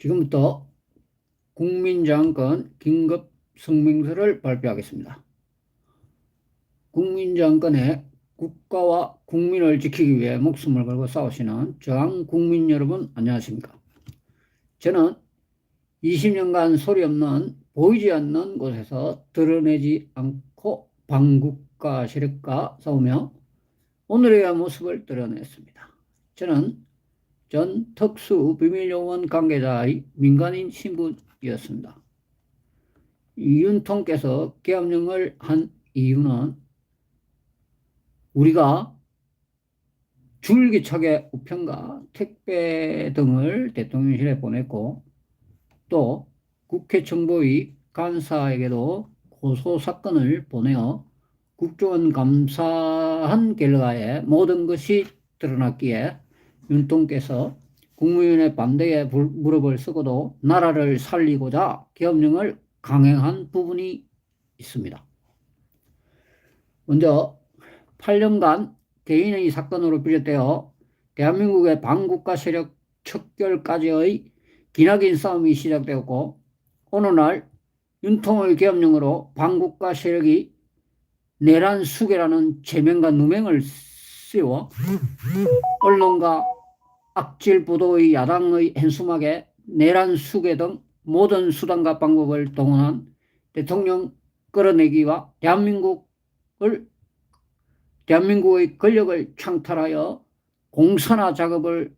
지금부터 국민장관 긴급 성명서를 발표하겠습니다. 국민장관의 국가와 국민을 지키기 위해 목숨을 걸고 싸우시는 저항 국민 여러분 안녕하십니까? 저는 20년간 소리 없는 보이지 않는 곳에서 드러내지 않고 반국가 세력과 싸우며 오늘의 모습을 드러냈습니다. 저는 전 특수 비밀요원 관계자의 민간인 신분이었습니다. 이윤통께서 계엄령을 한 이유는 우리가 줄기차게 우편과 택배 등을 대통령실에 보냈고 또 국회 정보위 간사에게도 고소 사건을 보내어 국정원 감사한 결과에 모든 것이 드러났기에 윤통께서 국무위원회 반대에 물- 무릎을 쓰고도 나라를 살리고자 계엄령을 강행한 부분이 있습니다. 먼저 8년간 개인의 사건으로 비롯되어 대한민국의 반국가 세력 척결까지의 기나긴 싸움이 시작되었고 어느 날 윤통의 계엄령으로 반국가 세력이 내란 수계라는 제명과 누명을 씌워 언론과 악질 보도의 야당의 현수막에 내란 수계 등 모든 수단과 방법을 동원한 대통령 끌어내기와 대한민국을 대한민국의 권력을 창탈하여 공산화 작업을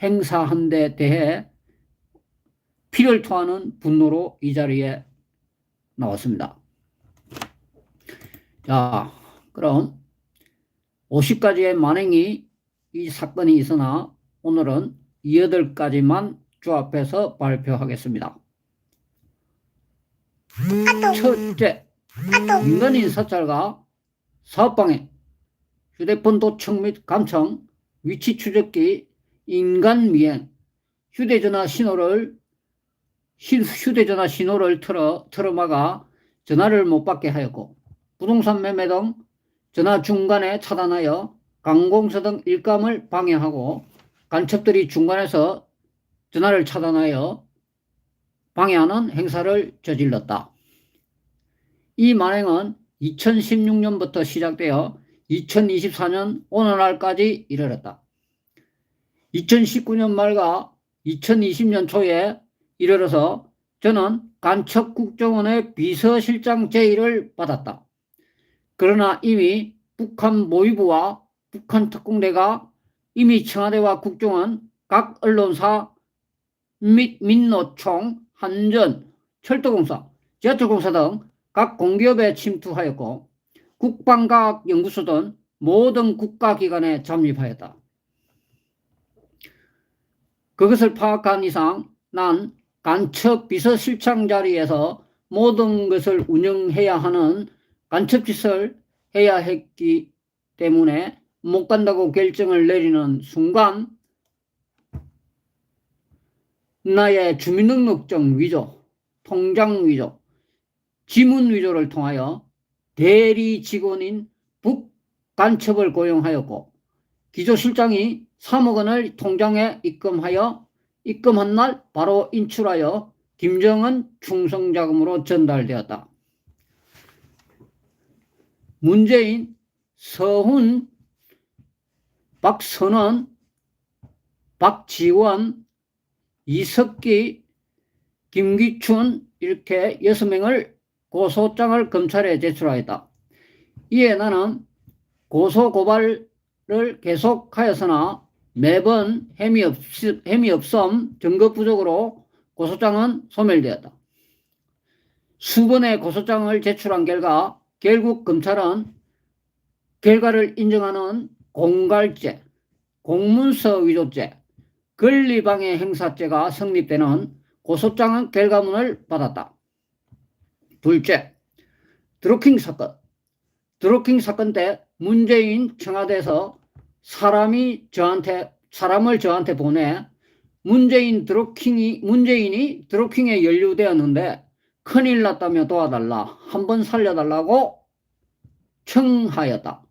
행사한 데 대해 피를 토하는 분노로 이 자리에 나왔습니다. 자, 그럼 50가지의 만행이 이 사건이 있으나 오늘은 8가지만 조합해서 발표하겠습니다. 첫째, 민간인 사찰과 사업방해, 휴대폰 도청 및 감청, 위치 추적기, 인간 미행, 휴대전화 신호를 시- 휴대전화 신호를 틀어 틀어막아 전화를 못 받게 하였고 부동산 매매 등 전화 중간에 차단하여 관공서 등 일감을 방해하고 간첩들이 중간에서 전화를 차단하여 방해하는 행사를 저질렀다. 이 만행은 2016년부터 시작되어 2024년 오늘날까지 이르렀다. 2019년 말과 2020년 초에 이르러서 저는 간첩국정원의 비서실장 제의를 받았다. 그러나 이미 북한 모의부와 북한 특공대가 이미 청와대와 국정원, 각 언론사 및 민노총, 한전, 철도공사, 지하철공사 등 각 공기업에 침투하였고 국방과학 연구소 등 모든 국가기관에 잠입하였다. 그것을 파악한 이상 난 간첩 비서실장 자리에서 모든 것을 운영해야 하는 간첩 짓을 해야 했기 때문에 못 간다고 결정을 내리는 순간 나의 주민등록증 위조, 통장 위조, 지문 위조를 통하여 대리 직원인 북간첩을 고용하였고 기조실장이 3억 원을 통장에 입금하여 입금한 날 바로 인출하여 김정은 충성자금으로 전달되었다. 문재인, 서훈, 박선원, 박지원, 이석기, 김기춘 이렇게 여섯 명을 고소장을 검찰에 제출하였다. 이에 나는 고소 고발을 계속하였으나 매번 혐의 없 혐의 없음 증거 부족으로 고소장은 소멸되었다. 수번의 고소장을 제출한 결과 결국 검찰은 결과를 인정하는 공갈죄, 공문서 위조죄, 권리방해 행사죄가 성립되는 고소장 결과문을 받았다. 둘째, 드루킹 사건. 드루킹 사건 때 문재인 청와대에서 사람이 저한테 사람을 저한테 보내 문재인 드루킹이 문재인이 드루킹에 연루되었는데 큰일 났다며 도와달라 한번 살려달라고 청하였다.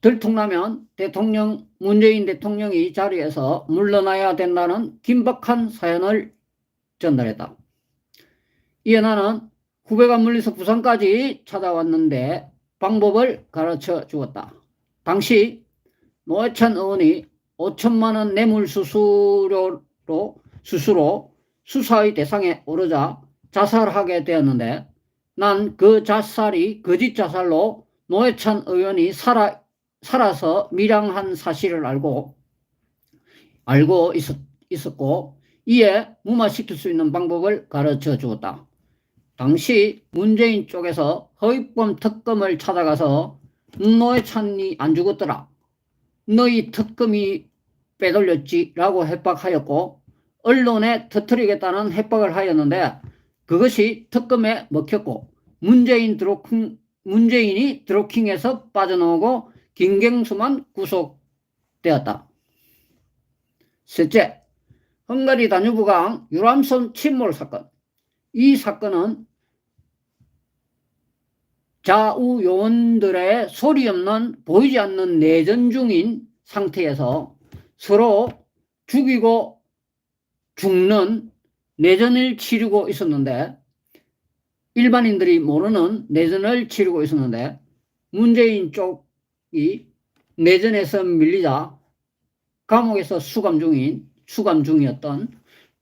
들통나면 대통령 문재인 대통령이 자리에서 물러나야 된다는 긴박한 사연을 전달했다. 이에 나는 후배가 물려서 부산까지 찾아왔는데 방법을 가르쳐 주었다. 당시 노회찬 의원이 5천만 원 뇌물 수수료로 수수로 수사의 대상에 오르자 자살하게 되었는데 난 그 자살이 거짓 자살로 노회찬 의원이 살아 살아서 밀양한 사실을 알고 알고 있었, 있었고 이에 무마시킬 수 있는 방법을 가르쳐 주었다. 당시 문재인 쪽에서 허위범 특검을 찾아가서 노회찬이 안 죽었더라. 너희 특검이 빼돌렸지 라고 협박하였고 언론에 터뜨리겠다는 협박을 하였는데 그것이 특검에 먹혔고 문재인 드로킹 문재인이 드로킹에서 빠져나오고 김경수만 구속되었다. 셋째, 헝가리 다뉴브강 유람선 침몰 사건. 이 사건은 좌우 요원들의 소리 없는 보이지 않는 내전 중인 상태에서 서로 죽이고 죽는 내전을 치르고 있었는데 일반인들이 모르는 내전을 치르고 있었는데 문재인 쪽이 내전에서 밀리자 감옥에서 수감 중인 수감 중이었던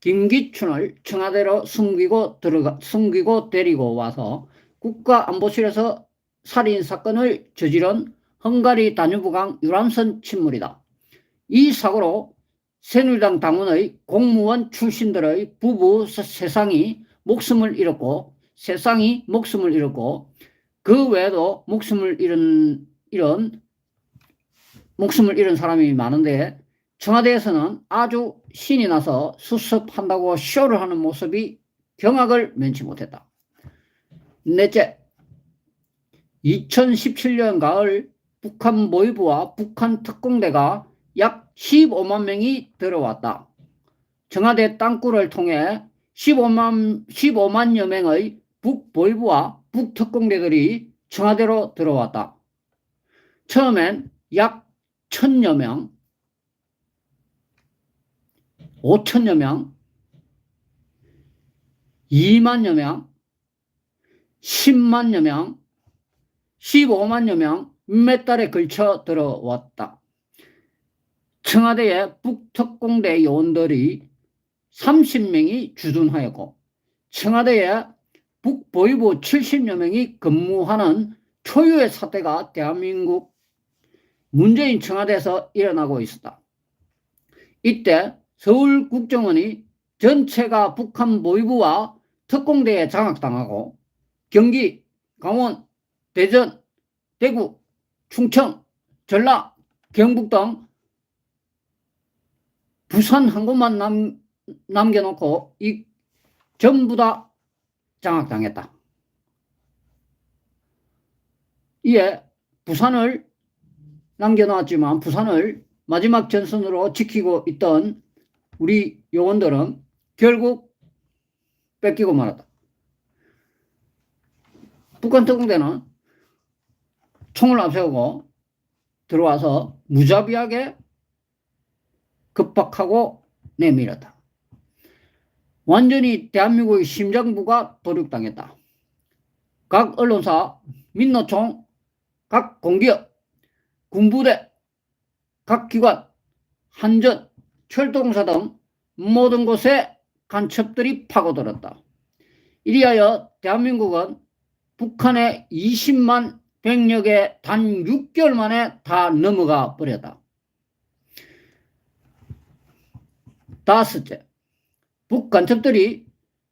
김기춘을 청와대로 숨기고 들어가 숨기고 데리고 와서 국가안보실에서 살인 사건을 저지른 헝가리 다뉴브강 유람선 침몰이다. 이 사고로 새누리당 당원의 공무원 출신들의 부부 세- 세상이 목숨을 잃었고 세상이 목숨을 잃었고 그 외에도 목숨을 잃은 이런 목숨을 잃은 사람이 많은데 청와대에서는 아주 신이 나서 수습한다고 쇼를 하는 모습이 경악을 면치 못했다. 넷째, 2017년 가을 북한 모의부와 북한 특공대가 약 15만 명이 들어왔다. 청와대 땅굴을 통해 15만, 15만여 명의 북보이부와 북특공대들이 청와대로 들어왔다. 처음엔 약 천여 명, 5천여 명, 2만여 명, 10만여 명, 15만여 명 몇 달에 걸쳐 들어왔다. 청와대의 북특공대 요원들이 30명이 주둔하였고 청와대에 북보위부 70여 명이 근무하는 초유의 사태가 대한민국 문재인 청와대에서 일어나고 있었다. 이때 서울국정원이 전체가 북한 모의부와 특공대에 장악당하고 경기, 강원, 대전, 대구, 충청, 전라, 경북 등 부산 한 곳만 남, 남겨놓고 이 전부 다 장악당했다. 이에 부산을 남겨놓았지만 부산을 마지막 전선으로 지키고 있던 우리 요원들은 결국 뺏기고 말았다. 북한 특공대는 총을 앞세우고 들어와서 무자비하게 급박하고 내밀었다. 완전히 대한민국의 심장부가 도륙당했다. 각 언론사, 민노총, 각 공기업, 군부대, 각 기관, 한전, 철도공사 등 모든 곳에 간첩들이 파고들었다. 이리하여 대한민국은 북한의 20만 병력에 단 6개월 만에 다 넘어가 버렸다. 다섯째, 북간첩들이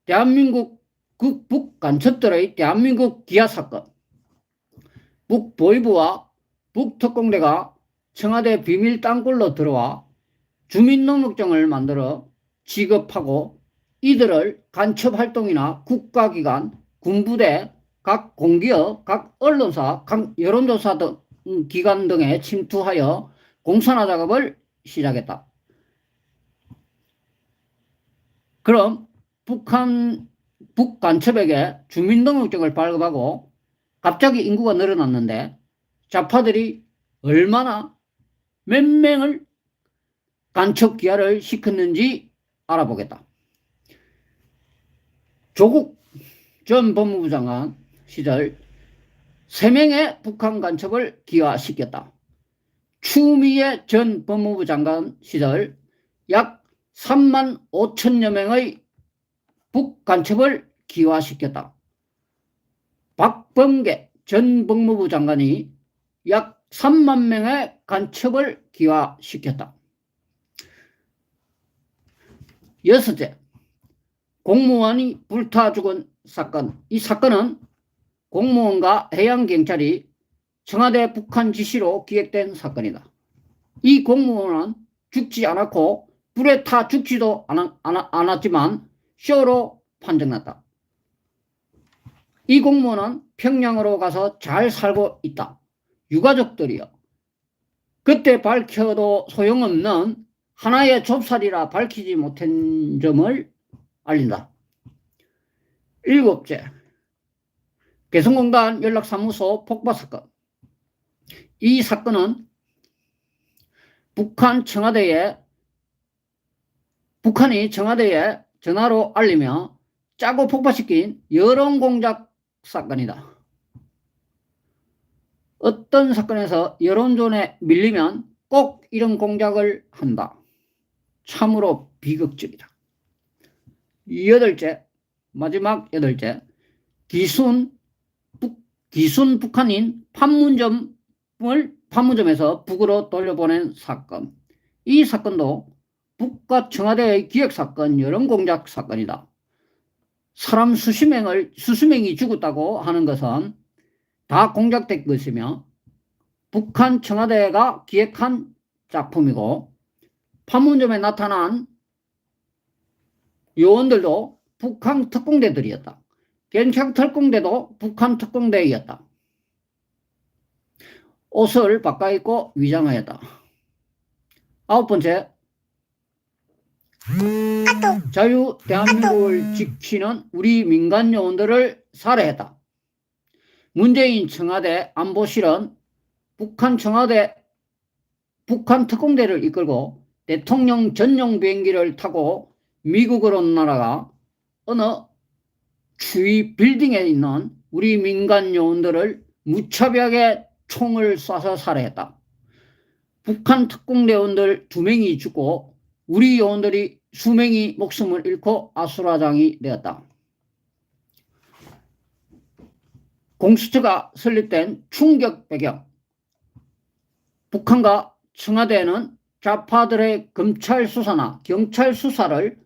대한민국 그 북간첩들의 대한민국 기아 사건, 북보이부와 북특공대가 청와대 비밀 땅굴로 들어와 주민등록증을 만들어 지급하고 이들을 간첩 활동이나 국가기관, 군부대, 각 공기업, 각 언론사, 각 여론조사 등 음, 기관 등에 침투하여 공산화 작업을 시작했다. 그럼 북한 북간첩에게 주민등록증을 발급하고 갑자기 인구가 늘어났는데 좌파들이 얼마나 몇 명을 간첩 기하를 시켰는지 알아보겠다. 조국 전 법무부 장관 시절 3명의 북한 간첩을 기화시켰다. 추미애 전 법무부 장관 시절 약 3만 5천여 명의 북간첩을 기화시켰다. 박범계 전 법무부 장관이 약 3만 명의 간첩을 기화시켰다. 여섯째, 공무원이 불타 죽은 사건. 이 사건은 공무원과 해양경찰이 청와대 북한 지시로 기획된 사건이다. 이 공무원은 죽지 않았고 불에 타 죽지도 않, 않, 않았지만 쇼로 판정났다. 이 공무원은 평양으로 가서 잘 살고 있다. 유가족들이요. 그때 밝혀도 소용없는 하나의 좁쌀이라 밝히지 못한 점을 알린다. 일곱째, 개성공단 연락사무소 폭파 사건. 이 사건은 북한 청와대에 북한이 청와대에 전화로 알리며 짜고 폭파시킨 여론 공작 사건이다. 어떤 사건에서 여론전에 밀리면 꼭 이런 공작을 한다. 참으로 비극적이다. 여덟째, 마지막 여덟째, 기순, 북, 기순 북한인 판문점을 판문점에서 북으로 돌려보낸 사건. 이 사건도 북과 청와대의 기획사건, 여론공작 사건이다. 사람 수십 명을, 수십 명이 죽었다고 하는 것은 다 공작된 것이며 북한 청와대가 기획한 작품이고 판문점에 나타난 요원들도 북한 특공대들이었다. 경찰 특공대도 북한 특공대이었다. 옷을 바꿔 입고 위장하였다. 아홉 번째, 자유 대한민국을 지키는 우리 민간 요원들을 살해했다. 문재인 청와대 안보실은 북한 청와대 북한 특공대를 이끌고 대통령 전용 비행기를 타고 미국으로 날아가 어느 주위 빌딩에 있는 우리 민간 요원들을 무차별하게 총을 쏴서 살해했다. 북한 특공대원들 두 명이 죽고 우리 요원들이 수명이 목숨을 잃고 아수라장이 되었다. 공수처가 설립된 충격 배경. 북한과 청와대는 좌파들의 검찰 수사나 경찰 수사를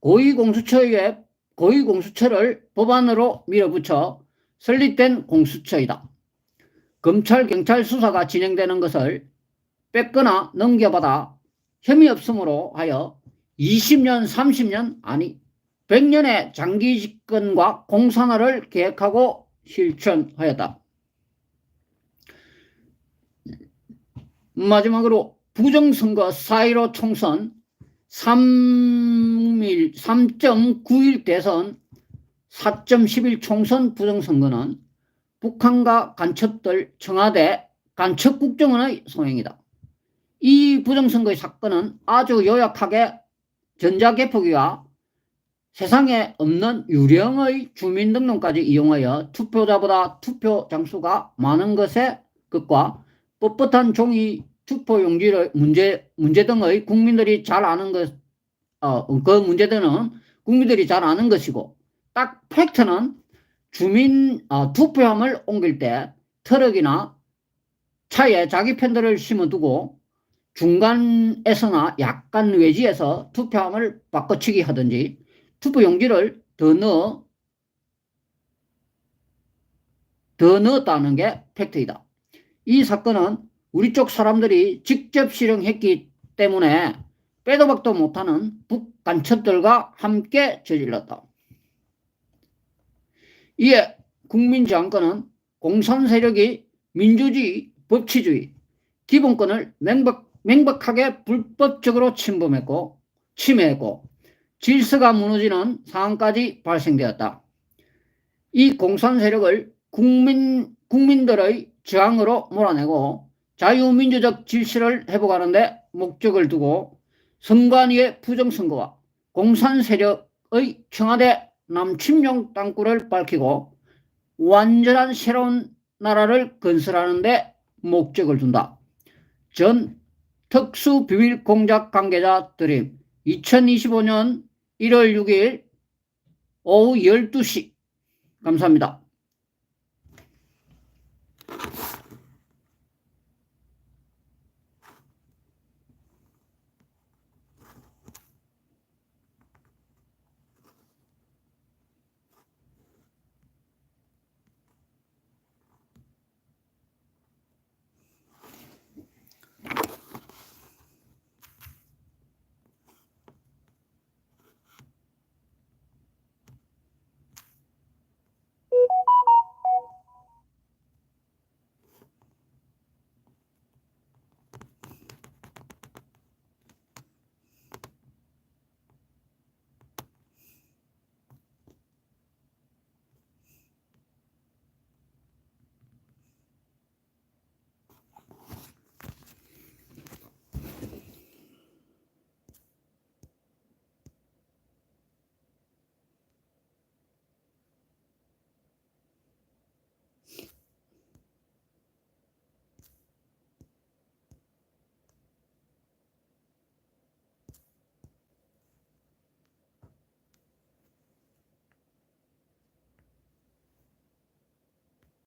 고위공수처에 고위공수처를 법안으로 밀어붙여 설립된 공수처이다. 검찰 경찰 수사가 진행되는 것을 뺏거나 넘겨받아 혐의 없음으로 하여 20년, 30년 아니 100년의 장기 집권과 공산화를 계획하고 실천하였다. 마지막으로 부정선거 4.15 총선 3일, 3.9일 대선 4.11 총선 부정선거는 북한과 간첩들 청와대 간첩 국정원의 소행이다. 이 부정선거의 사건은 아주 요약하게 전자개표기와 세상에 없는 유령의 주민등록까지 이용하여 투표자보다 투표 장수가 많은 것의 것과 뻣뻣한 종이 투표용지를 문제 문제 등의 국민들이 잘 아는 것, 어, 그 문제들은 국민들이 잘 아는 것이고 딱 팩트는 주민 어, 투표함을 옮길 때 트럭이나 차에 자기 팬들을 심어두고 중간에서나 약간 외지에서 투표함을 바꿔치기 하든지 투표 용지를 더 넣어 더 넣었다는 게 팩트이다. 이 사건은 우리 쪽 사람들이 직접 실행했기 때문에 빼도 박도 못하는 북간첩들과 함께 저질렀다. 이에 국민정권은 공산 세력이 민주주의, 법치주의, 기본권을 명박, 명백하게 불법적으로 침범했고 침해했고 질서가 무너지는 상황까지 발생되었다. 이 공산 세력을 국민, 국민들의 저항으로 몰아내고 자유민주적 질서를 회복하는데 목적을 두고 선관위의 부정선거와 공산 세력의 청와대 남침용 땅굴을 밝히고 완전한 새로운 나라를 건설하는 데 목적을 둔다. 전 특수 비밀 공작 관계자 드림 2025년 1월 6일 오후 12시 감사합니다.